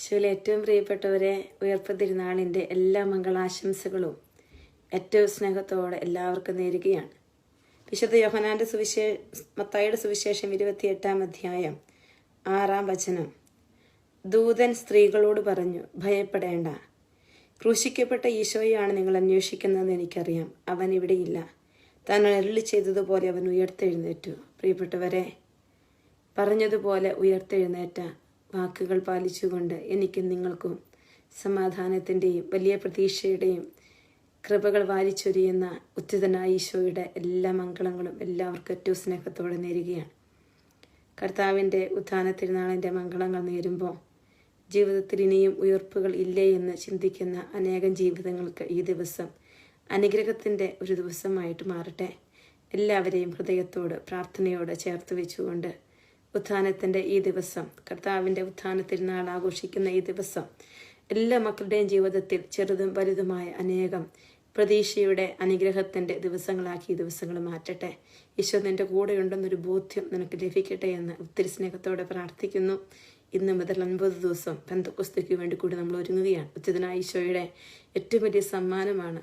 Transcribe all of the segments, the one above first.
ഈശോയിലെ ഏറ്റവും പ്രിയപ്പെട്ടവരെ ഉയർപ്പ് തിരുനാളിന്റെ എല്ലാ മംഗളാശംസകളും ഏറ്റവും സ്നേഹത്തോടെ എല്ലാവർക്കും നേരുകയാണ്. വിശുദ്ധ യോഹനാന്റെ സുവിശേ മത്തായിയുടെ സുവിശേഷം ഇരുപത്തിയെട്ടാം അധ്യായം ആറാം വചനം. ദൂതൻ സ്ത്രീകളോട് പറഞ്ഞു ഭയപ്പെടേണ്ട. ക്രൂശിക്കപ്പെട്ട ഈശോയാണ് നിങ്ങൾ അന്വേഷിക്കുന്നതെന്ന് എനിക്കറിയാം. അവൻ ഇവിടെയില്ല. തന്നെ അരുളി ചെയ്തതുപോലെ അവൻ ഉയർത്തെഴുന്നേറ്റു. പ്രിയപ്പെട്ടവരെ പറഞ്ഞതുപോലെ ഉയർത്തെഴുന്നേറ്റ വാക്കുകൾ പാലിച്ചുകൊണ്ട് എനിക്കും നിങ്ങൾക്കും സമാധാനത്തിന്റെയും വലിയ പ്രതീക്ഷയുടെയും കൃപകൾ വാരിച്ചൊരിയുന്ന ഉത്തിതനായ ഈശോയുടെ എല്ലാ മംഗളങ്ങളും എല്ലാവർക്കും ഏറ്റവും സ്നേഹത്തോടെ നേരുകയാണ്. കർത്താവിന്റെ ഉത്ഥാന തിരുനാളിന്റെ മംഗളങ്ങൾ നേരുമ്പോൾ ജീവിതത്തിൽ ഇനിയും ഉയർപ്പുകൾ ഇല്ലേ എന്ന് ചിന്തിക്കുന്ന അനേകം ജീവിതങ്ങൾക്ക് ഈ ദിവസം അനുഗ്രഹത്തിന്റെ ഒരു ദിവസമായിട്ട് മാറട്ടെ. എല്ലാവരെയും ഹൃദയത്തോട് പ്രാർത്ഥനയോട് ചേർത്ത് വെച്ചുകൊണ്ട് ഉത്ഥാനത്തിന്റെ ഈ ദിവസം കർത്താവിന്റെ ഉത്ഥാനത്തിൽ നാൾ ആഘോഷിക്കുന്ന ഈ ദിവസം എല്ലാ മക്കളുടെയും ജീവിതത്തിൽ ചെറുതും വലുതുമായ അനേകം പ്രതീക്ഷയുടെ അനുഗ്രഹത്തിന്റെ ദിവസങ്ങളാക്കി ഈ ദിവസങ്ങൾ മാറ്റട്ടെ. ഈശോ നിന്റെ കൂടെയുണ്ടെന്നൊരു ബോധ്യം നിനക്ക് ലഭിക്കട്ടെ എന്ന് ഒത്തിരി സ്നേഹത്തോടെ പ്രാർത്ഥിക്കുന്നു. ഇന്ന് മുതൽ അൻപത് ദിവസം പെന്തക്കുസ്തയ്ക്ക് വേണ്ടി കൂടി നമ്മൾ ഒരുങ്ങുകയാണ്. ഉച്ചിതനായ ഈശോയുടെ ഏറ്റവും വലിയ സമ്മാനമാണ്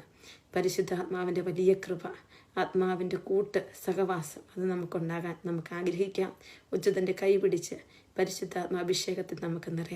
പരിശുദ്ധാത്മാവിന്റെ വലിയ കൃപ ആത്മാവിന്റെ കൂട്ട് സഹവാസം അത് നമുക്കുണ്ടാകാൻ നമുക്ക് ആഗ്രഹിക്കാം. ഉച്ചതന്റെ കൈ പിടിച്ച് പരിശുദ്ധാത്മാഭിഷേകത്തിൽ നമുക്ക് നിറയാം.